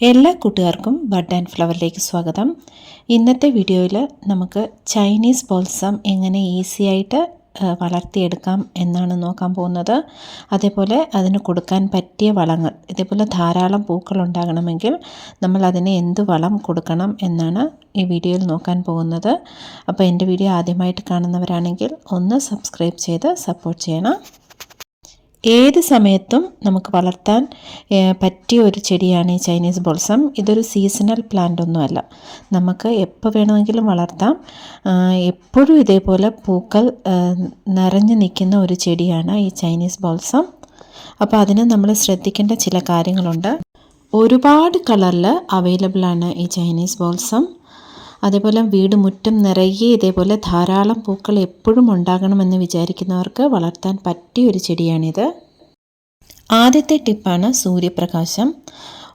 എല്ലാ കൂട്ടുകാർക്കും bud and ഫ്ലവറിലേക്ക് സ്വാഗതം. ഇന്നത്തെ വീഡിയോയിൽ നമുക്ക് ചൈനീസ് ബോൾസം എങ്ങനെ ഈസിയായിട്ട് വളർത്തിയെടുക്കാം എന്നാണ് നോക്കാൻ പോകുന്നത്. അതേപോലെ അതിന് കൊടുക്കാൻ പറ്റിയ വളങ്ങൾ ഇതേപോലെ ധാരാളം പൂക്കൾ ഉണ്ടാകണമെങ്കിൽ നമ്മൾ അതിന് എന്ത് വളം കൊടുക്കണം എന്നാണ് ഈ വീഡിയോയിൽ നോക്കാൻ പോകുന്നത്. അപ്പോൾ എന്റെ വീഡിയോ ആദ്യമായിട്ട് കാണുന്നവരാണെങ്കിൽ ഒന്ന് സബ്സ്ക്രൈബ് ചെയ്ത് സപ്പോർട്ട് ചെയ്യണം. ഏത് സമയത്തും നമുക്ക് വളർത്താൻ പറ്റിയ ഒരു ചെടിയാണ് ഈ ചൈനീസ് ബോൾസം. ഇതൊരു സീസണൽ പ്ലാന്റ് ഒന്നുമല്ല. നമുക്ക് എപ്പോൾ വേണമെങ്കിലും വളർത്താം. എപ്പോഴും ഇതേപോലെ പൂക്കൾ നിറഞ്ഞു നിൽക്കുന്ന ഒരു ചെടിയാണ് ഈ ചൈനീസ് ബോൾസം. അപ്പോൾ അതിന് നമ്മൾ ശ്രദ്ധിക്കേണ്ട ചില കാര്യങ്ങളുണ്ട്. ഒരുപാട് കളറിൽ അവൈലബിളാണ് ഈ ചൈനീസ് ബോൾസം. അതേപോലെ വീട് മുറ്റം നിറയെ ഇതേപോലെ ധാരാളം പൂക്കൾ എപ്പോഴും ഉണ്ടാകണമെന്ന് വിചാരിക്കുന്നവർക്ക് വളർത്താൻ പറ്റിയ ഒരു ചെടിയാണിത്. ആദ്യത്തെ ടിപ്പാണ് സൂര്യപ്രകാശം.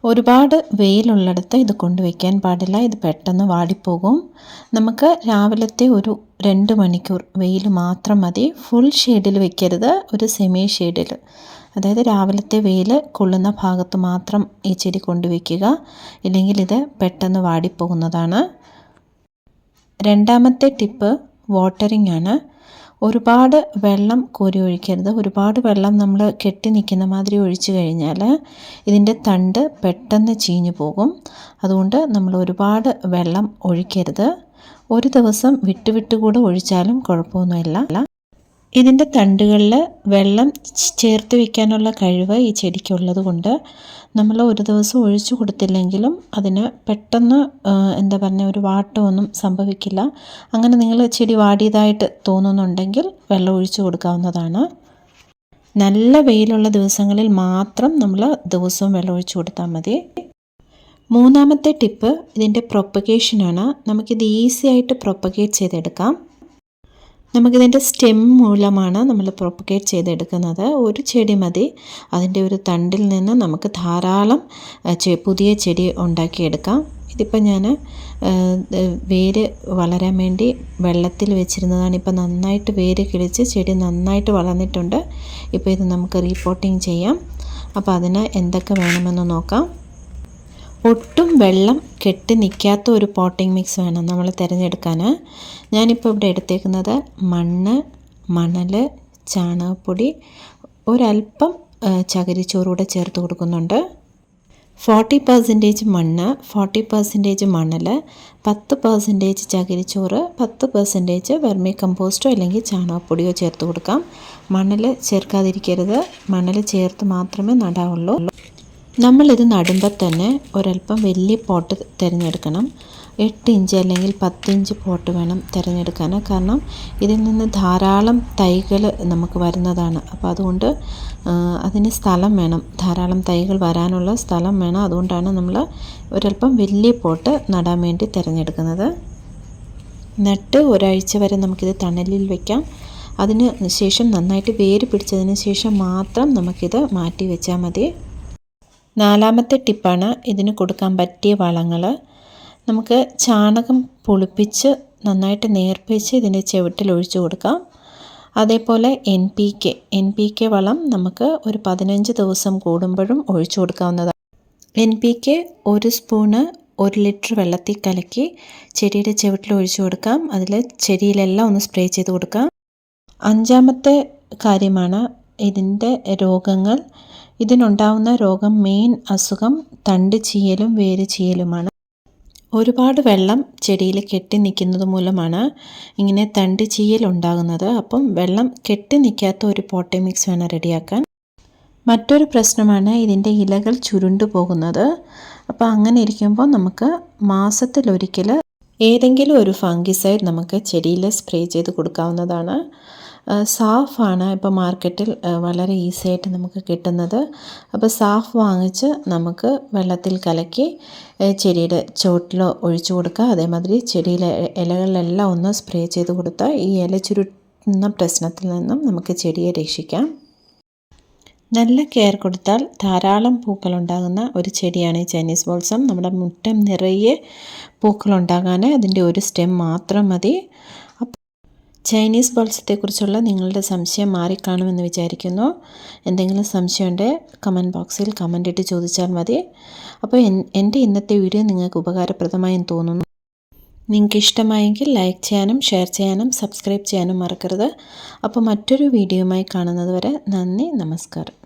ഒരുപാട് വെയിലുള്ളിടത്ത് ഇത് കൊണ്ടുവയ്ക്കാൻ പാടില്ല. ഇത് പെട്ടെന്ന് വാടിപ്പോകും. നമുക്ക് രാവിലത്തെ ഒരു രണ്ട് മണിക്കൂർ വെയിൽ മാത്രം മതി. ഫുൾ ഷെയ്ഡിൽ വെക്കരുത്. ഒരു സെമി ഷെയ്ഡിൽ അതായത് രാവിലത്തെ വെയിൽ കൊള്ളുന്ന ഭാഗത്ത് മാത്രം ഈ ചെടി കൊണ്ടുവയ്ക്കുക. ഇല്ലെങ്കിൽ ഇത് പെട്ടെന്ന് വാടിപ്പോകുന്നതാണ്. രണ്ടാമത്തെ ടിപ്പ് വാട്ടറിംഗ് ആണ് ഒരുപാട് വെള്ളം കോരി ഒഴിക്കരുത്. ഒരുപാട് വെള്ളം നമ്മൾ കെട്ടി നിൽക്കുന്ന മാതിരി ഒഴിച്ചു കഴിഞ്ഞാൽ ഇതിന്റെ തണ്ട് പെട്ടെന്ന് ചീഞ്ഞു പോകും. അതുകൊണ്ട് നമ്മൾ ഒരുപാട് വെള്ളം ഒഴിക്കരുത്. ഒരു ദിവസം വിട്ടുവിട്ടുകൂടെ വിട്ട് കൂടെ ഒഴിച്ചാലും കുഴപ്പമൊന്നുമില്ല. ഇതിന്റെ തണ്ടുകളിൽ വെള്ളം ചേർത്ത് വയ്ക്കാനുള്ള കഴിവ് ഈ ചെടിക്കുള്ളത് കൊണ്ട് നമ്മൾ ഒരു ദിവസം ഒഴിച്ചു കൊടുത്തില്ലെങ്കിലും അതിന് പെട്ടെന്ന് എന്താ പറഞ്ഞ ഒരു വാട്ടമൊന്നും സംഭവിക്കില്ല. അങ്ങനെ നിങ്ങൾ ചെടി വാടിയതായിട്ട് തോന്നുന്നുണ്ടെങ്കിൽ വെള്ളം ഒഴിച്ചു കൊടുക്കാവുന്നതാണ്. നല്ല വെയിലുള്ള ദിവസങ്ങളിൽ മാത്രം നമ്മൾ ദിവസവും വെള്ളം ഒഴിച്ചു കൊടുത്താൽ മതി. മൂന്നാമത്തെ ടിപ്പ് ഇതിന്റെ പ്രൊപ്പഗേഷനാണ് നമുക്കിത് ഈസി ആയിട്ട് പ്രൊപ്പഗേറ്റ് ചെയ്തെടുക്കാം. നമുക്കിതിന്റെ സ്റ്റെം മൂലമാണ് നമ്മൾ പ്രൊപ്പഗേറ്റ് ചെയ്തെടുക്കുന്നത്. ഒരു ചെടി മതി. അതിന്റെ ഒരു തണ്ടിൽ നിന്ന് നമുക്ക് ധാരാളം പുതിയ ചെടി ഉണ്ടാക്കിയെടുക്കാം. ഇതിപ്പോൾ ഞാൻ വേര് വളരാൻ വേണ്ടി വെള്ളത്തിൽ വെച്ചിരുന്നതാണ്. ഇപ്പോൾ നന്നായിട്ട് വേര് കിളിച്ച് ചെടി നന്നായിട്ട് വളർന്നിട്ടുണ്ട്. ഇപ്പോൾ ഇത് നമുക്ക് റീപോട്ടിങ് ചെയ്യാം. അപ്പോൾ അതിന് എന്തൊക്കെ വേണമെന്ന് നോക്കാം. ഒട്ടും വെള്ളം കെട്ടി നിൽക്കാത്ത ഒരു പോട്ടിംഗ് മിക്സ് വേണം നമ്മൾ തിരഞ്ഞെടുക്കാൻ ഞാനിപ്പോൾ ഇവിടെ എടുത്തേക്കുന്നത് മണ്ണ് മണൽ ചാണകപ്പൊടി ഒരല്പം ചകിരിച്ചോറൂടെ ചേർത്ത് കൊടുക്കുന്നുണ്ട്. ഫോർട്ടി പെർസെന്റേജ് മണ്ണ് ഫോർട്ടി പെർസെന്റേജ് മണൽ പത്ത് പെർസെന്റേജ് ചകിരിച്ചോറ് പത്ത് പെർസെന്റേജ് വെർമി കമ്പോസ്റ്റോ അല്ലെങ്കിൽ ചാണകപ്പൊടിയോ ചേർത്ത് കൊടുക്കാം. മണൽ ചേർക്കാതിരിക്കരുത്. മണൽ ചേർത്ത് മാത്രമേ നടാവുള്ളൂ. നമ്മളിത് നടുമ്പോൾ തന്നെ ഒരല്പം വലിയ പോട്ട് തിരഞ്ഞെടുക്കണം. എട്ട് ഇഞ്ച് അല്ലെങ്കിൽ പത്തിഞ്ച് പോട്ട് വേണം തിരഞ്ഞെടുക്കാൻ കാരണം ഇതിൽ നിന്ന് ധാരാളം തൈകൾ നമുക്ക് വരുന്നതാണ്. അപ്പോൾ അതുകൊണ്ട് അതിന് സ്ഥലം വേണം. ധാരാളം തൈകൾ വരാനുള്ള സ്ഥലം വേണം. അതുകൊണ്ടാണ് നമ്മൾ ഒരല്പം വലിയ പോട്ട് നടാൻ വേണ്ടി തിരഞ്ഞെടുക്കുന്നത്. നട്ട് ഒരാഴ്ച വരെ നമുക്കിത് തണലിൽ വയ്ക്കാം അതിന് ശേഷം നന്നായിട്ട് വേര് പിടിച്ചതിന് ശേഷം മാത്രം നമുക്കിത് മാറ്റി വെച്ചാൽ മതി. നാലാമത്തെ ടിപ്പാണ് ഇതിന് കൊടുക്കാൻ പറ്റിയ വളങ്ങൾ. നമുക്ക് ചാണകം പുളിപ്പിച്ച് നന്നായിട്ട് നേർപ്പിച്ച് ഇതിന്റെ ചുവട്ടിൽ ഒഴിച്ചു കൊടുക്കാം. അതേപോലെ N P K N P K വളം നമുക്ക് ഒരു പതിനഞ്ച് ദിവസം കൂടുമ്പോഴും ഒഴിച്ചു കൊടുക്കാവുന്നതാണ്. എൻ പി കെ ഒരു സ്പൂണ് ഒരു ലിറ്റർ വെള്ളത്തിൽ കലക്കി ചെടിയുടെ ചുവട്ടിൽ ഒഴിച്ചു കൊടുക്കാം. അതിൽ ചെടിയിലെല്ലാം ഒന്ന് സ്പ്രേ ചെയ്ത് കൊടുക്കാം. അഞ്ചാമത്തെ കാര്യമാണ് ഇതിന്റെ രോഗങ്ങൾ. ഇതിനുണ്ടാവുന്ന രോഗം മെയിൻ അസുഖം തണ്ട് ചീയലും വേര് ചീയലുമാണ്. ഒരുപാട് വെള്ളം ചെടിയിൽ കെട്ടി നിൽക്കുന്നത് മൂലമാണ് ഇങ്ങനെ തണ്ട് ചീയൽ ഉണ്ടാകുന്നത്. അപ്പം വെള്ളം കെട്ടി നിൽക്കാത്ത ഒരു പോട്ടി മിക്സ് വേണം റെഡിയാക്കാൻ. മറ്റൊരു പ്രശ്നമാണ് ഇതിന്റെ ഇലകൾ ചുരുണ്ടു പോകുന്നത്. അപ്പോൾ അങ്ങനെ ഇരിക്കുമ്പോൾ നമുക്ക് മാസത്തിലൊരിക്കൽ ഏതെങ്കിലും ഒരു ഫംഗിസൈഡ് നമുക്ക് ചെടിയിൽ സ്പ്രേ ചെയ്ത് കൊടുക്കാവുന്നതാണ്. സാഫാണ് ഇപ്പോൾ മാർക്കറ്റിൽ വളരെ ഈസി ആയിട്ട് നമുക്ക് കിട്ടുന്നത്. അപ്പോൾ സാഫ് വാങ്ങിച്ച് നമുക്ക് വെള്ളത്തിൽ കലക്കി ചെടിയുടെ ചുവട്ടിൽ ഒഴിച്ചു കൊടുക്കുക. അതേമാതിരി ചെടിയിലെ ഇലകളിലെല്ലാം ഒന്ന് സ്പ്രേ ചെയ്ത് കൊടുത്താൽ ഈ ഇല ചുരുട്ടുന്ന പ്രശ്നത്തിൽ നിന്നും നമുക്ക് ചെടിയെ രക്ഷിക്കാം. നല്ല കെയർ കൊടുത്താൽ ധാരാളം പൂക്കളുണ്ടാകുന്ന ഒരു ചെടിയാണ് ഈ ചൈനീസ് ബോൾസം. നമ്മുടെ മുറ്റം നിറയെ പൂക്കളുണ്ടാകാൻ അതിന്റെ ഒരു സ്റ്റെം മാത്രം മതി. ചൈനീസ് ബോൾസത്തെക്കുറിച്ചുള്ള നിങ്ങളുടെ സംശയം മാറിക്കാണുമെന്ന് വിചാരിക്കുന്നു. എന്തെങ്കിലും സംശയമുണ്ടെങ്കിൽ കമന്റ് ബോക്സിൽ കമന്റ് ഇട്ട് ചോദിച്ചാൽ മതി. അപ്പോൾ എന്റെ ഇന്നത്തെ വീഡിയോ നിങ്ങൾക്ക് ഉപകാരപ്രദമായും തോന്നുന്നു. നിങ്ങൾക്ക് ഇഷ്ടമായെങ്കിൽ ലൈക്ക് ചെയ്യാനും ഷെയർ ചെയ്യാനും സബ്സ്ക്രൈബ് ചെയ്യാനും മറക്കരുത്. അപ്പോൾ മറ്റൊരു വീഡിയോയുമായി കാണുന്നത് വരെ നന്ദി നമസ്കാരം.